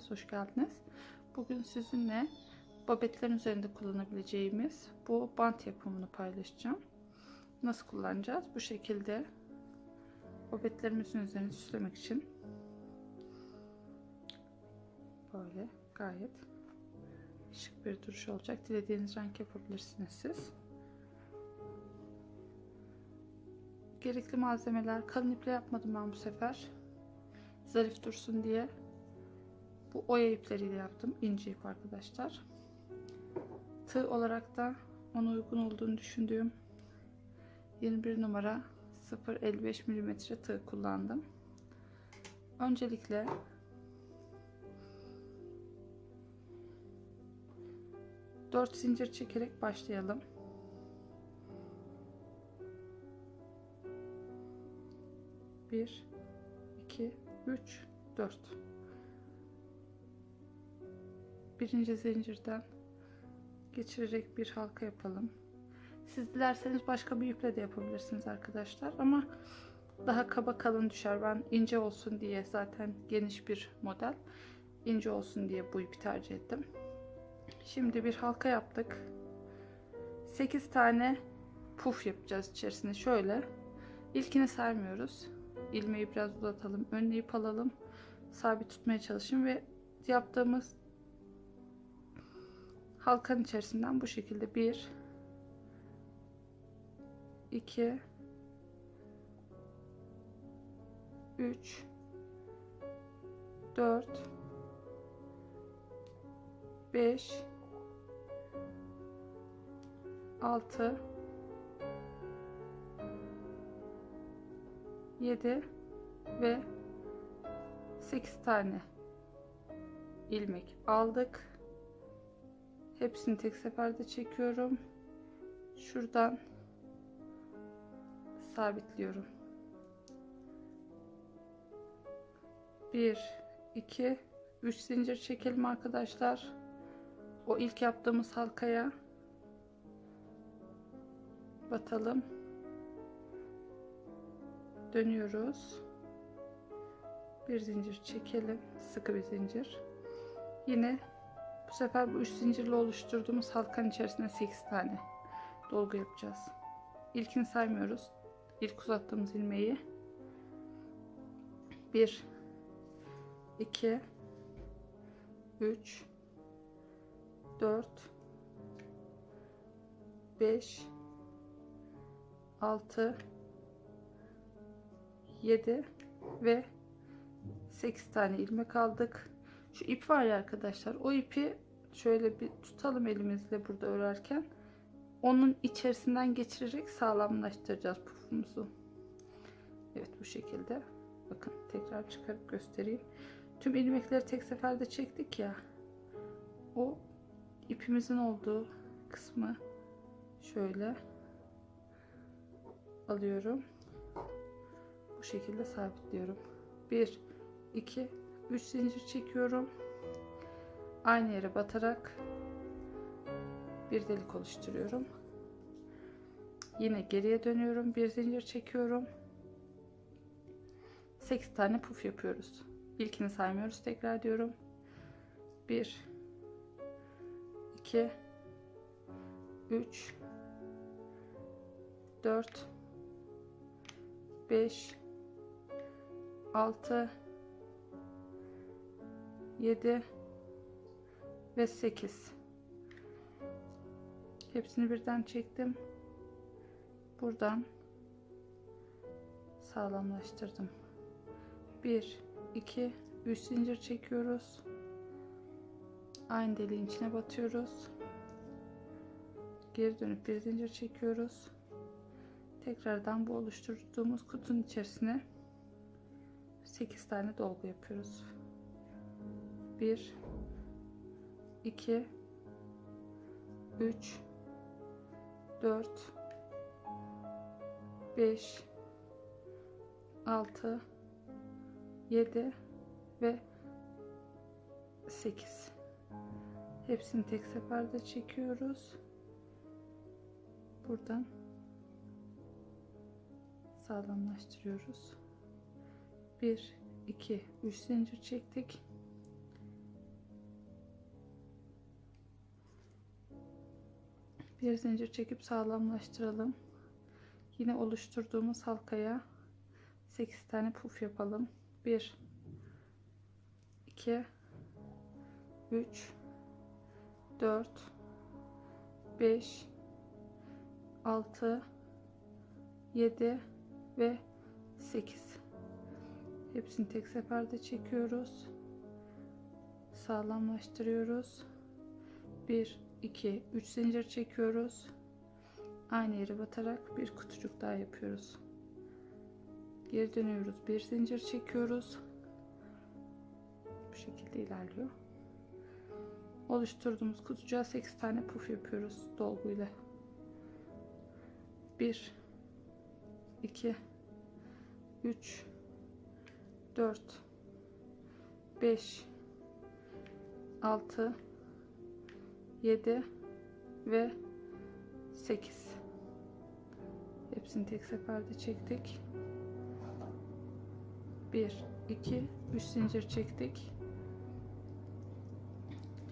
hepiniz hoş geldiniz. Bugün sizinle babetlerin üzerinde kullanabileceğimiz bu bant yapımını paylaşacağım. Nasıl kullanacağız? Bu şekilde babetlerimizin üzerine süslemek için böyle gayet şık bir duruş olacak. Dilediğiniz renk yapabilirsiniz siz. Gerekli malzemeler kalın iple yapmadım ben bu sefer. Zarif dursun diye bu oya ipleriyle yaptım. ince ip arkadaşlar. Tığ olarak da ona uygun olduğunu düşündüğüm 21 numara 0.55 mm tığ kullandım. Öncelikle dört zincir çekerek başlayalım. Bir, iki, üç, dört. Birinci zincirden geçirerek bir halka yapalım. Siz dilerseniz başka bir iple de yapabilirsiniz arkadaşlar ama daha kaba kalın düşer. Ben ince olsun diye zaten geniş bir model ince olsun diye bu ipi tercih ettim. Şimdi bir halka yaptık. 8 tane puf yapacağız içerisine. Şöyle ilkini saymıyoruz. İlmeği biraz uzatalım. Önüne ip alalım. Sabit tutmaya çalışın ve yaptığımız halkanın içerisinden bu şekilde bir 2 3 4 5 6 7 ve 8 tane ilmek aldık. Hepsini tek seferde çekiyorum. Şuradan sabitliyorum. 1 2 3 zincir çekelim arkadaşlar. O ilk yaptığımız halkaya batalım. Dönüyoruz. Bir zincir çekelim. Sıkı bir zincir. Yine bu sefer bu üç zincirle oluşturduğumuz halkanın içerisine 8 tane dolgu yapacağız. İlkini saymıyoruz. İlk uzattığımız ilmeği 1 2 3 4 5 6 7 ve 8 tane ilmek aldık. Şu ip var ya arkadaşlar. O ipi şöyle bir tutalım elimizle burada örerken. Onun içerisinden geçirerek sağlamlaştıracağız pufumuzu. Evet bu şekilde. Bakın tekrar çıkarıp göstereyim. Tüm ilmekleri tek seferde çektik ya. O ipimizin olduğu kısmı şöyle alıyorum. Bu şekilde sabitliyorum. 1 2 3 zincir çekiyorum. Aynı yere batarak bir delik oluşturuyorum. Yine geriye dönüyorum. Bir zincir çekiyorum. 8 tane puf yapıyoruz. İlkini saymıyoruz. Tekrar diyorum. 1 2 3 4 5 6 7 ve 8 hepsini birden çektim. Buradan sağlamlaştırdım. 1 2 3 zincir çekiyoruz. Aynı deliğin içine batıyoruz. Geri dönüp bir zincir çekiyoruz. Tekrardan bu oluşturduğumuz kutunun içerisine 8 tane dolgu yapıyoruz 1 2 3 4 5 6 7 ve 8 hepsini tek seferde çekiyoruz. Buradan sağlamlaştırıyoruz. 1 2 3 zincir çektik Bir zincir çekip sağlamlaştıralım. Yine oluşturduğumuz halkaya 8 tane puf yapalım. 1 2 3 4 5 6 7 ve 8 hepsini tek seferde çekiyoruz sağlamlaştırıyoruz 1 2 3 zincir çekiyoruz. Aynı yere batarak bir kutucuk daha yapıyoruz. Geri dönüyoruz. Bir zincir çekiyoruz. Bu şekilde ilerliyor. Oluşturduğumuz kutucuğa 8 tane puf yapıyoruz dolguyla. 1 2 3 4 5 6 7 ve 8 hepsini tek seferde çektik. 1 2 3 zincir çektik.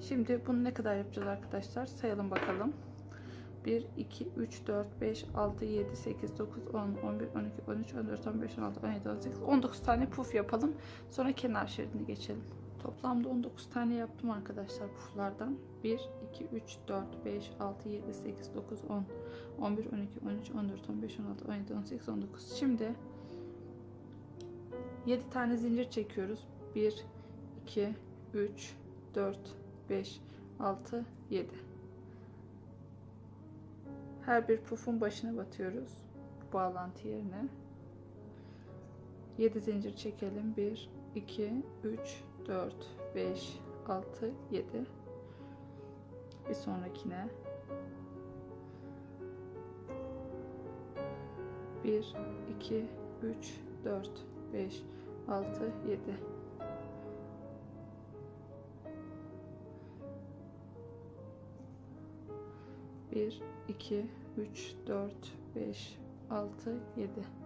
Şimdi bunu ne kadar yapacağız arkadaşlar? Sayalım bakalım. 1 2 3 4 5 6 7 8 9 10 11 12 13 14 15 16 17 18 19 tane puf yapalım. Sonra kenar şeridini geçelim toplamda 19 tane yaptım arkadaşlar puflardan. 1 2 3 4 5 6 7 8 9 10 11 12 13 14 15 16 17 18 19 şimdi 7 tane zincir çekiyoruz. 1 2 3 4 5 6 7 her bir pufun başına batıyoruz bağlantı yerine. 7 zincir çekelim. 1 2 3 4 5 6 7 bir sonrakine. 1 2 3 4 5 6 7 1 2 3 4 5 6 7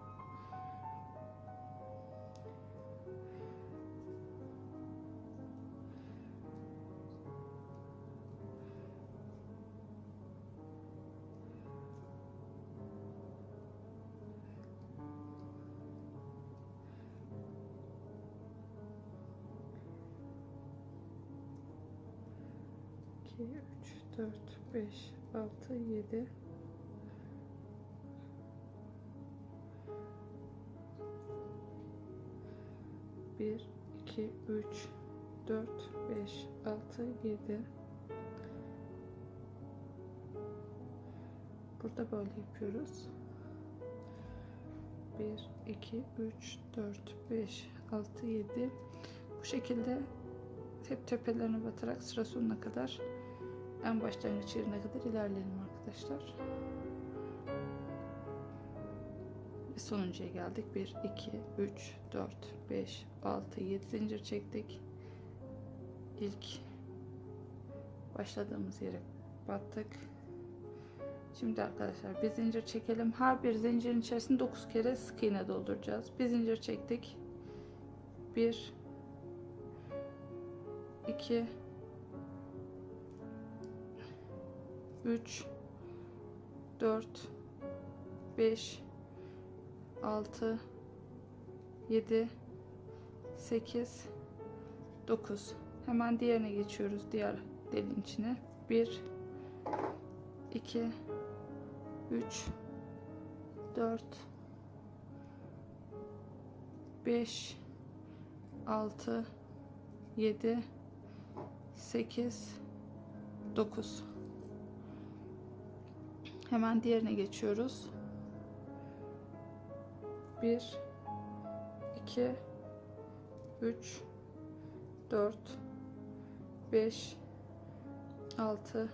2 3 4 5 6 7 1 2 3 4 5 6 7 Burada böyle yapıyoruz. 1 2 3 4 5 6 7 Bu şekilde hep tepelerine batarak sıra sonuna kadar en başlangıç yerine kadar ilerleyelim arkadaşlar. Ve sonuncuya geldik. 1, 2, 3, 4, 5, 6, 7 zincir çektik. İlk başladığımız yere battık. Şimdi arkadaşlar bir zincir çekelim. Her bir zincirin içerisinde 9 kere sık iğne dolduracağız. Bir zincir çektik. 1 2 3 4 5 6 7 8 9 hemen diğerine geçiyoruz diğer delin içine. 1 2 3 4 5 6 7 8 9 hemen diğerine geçiyoruz 1 2 3 4 5 6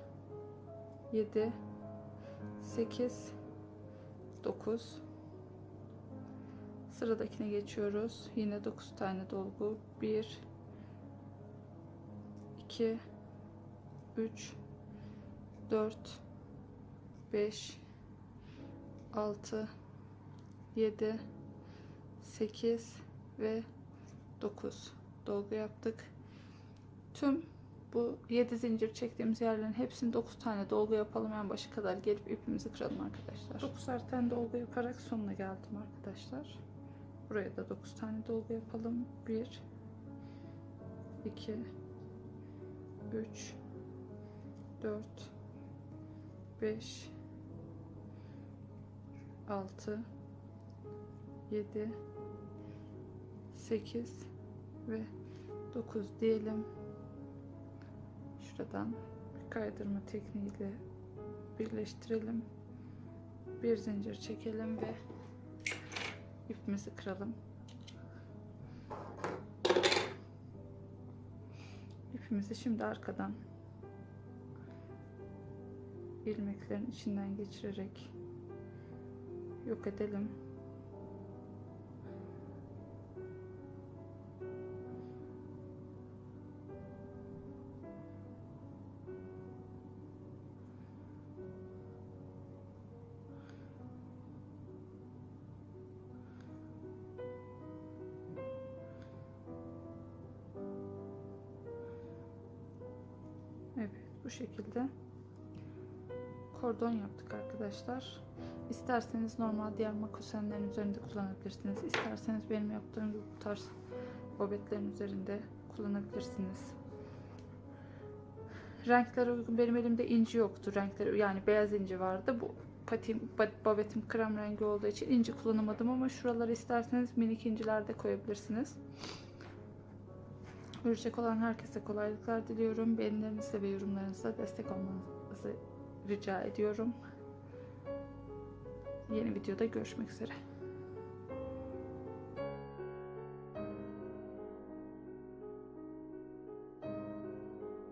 7 8 9 Sıradakine geçiyoruz. Yine 9 tane dolgu. 1 2 3 4 5 6 7 8 ve 9 dolgu yaptık. Tüm bu 7 zincir çektiğimiz yerlerin hepsini 9 tane dolgu yapalım. En başa kadar gelip ipimizi kıralım arkadaşlar. 9 tane dolgu yaparak sonuna geldim arkadaşlar. Buraya da 9 tane dolgu yapalım. 1 2 3 4 5 6 7 8 ve 9 diyelim. Şuradan bir kaydırma tekniğiyle birleştirelim. Bir zincir çekelim ve ipimizi kıralım. İpimizi şimdi arkadan ilmeklerin içinden geçirerek yok edelim. Evet bu şekilde kordon yaptık arkadaşlar. İsterseniz normal diğer makosenlerin üzerinde kullanabilirsiniz. İsterseniz benim yaptığım gibi bu tarz bobetlerin üzerinde kullanabilirsiniz. Renklere uygun benim elimde inci yoktu. Renkleri yani beyaz inci vardı. Bu patim, ba- bobetim krem rengi olduğu için inci kullanamadım ama şuraları isterseniz minik inciler de koyabilirsiniz. Örecek olan herkese kolaylıklar diliyorum. Beğenilerinizle ve yorumlarınızla destek olmanızı rica ediyorum. Yeni videoda görüşmek üzere.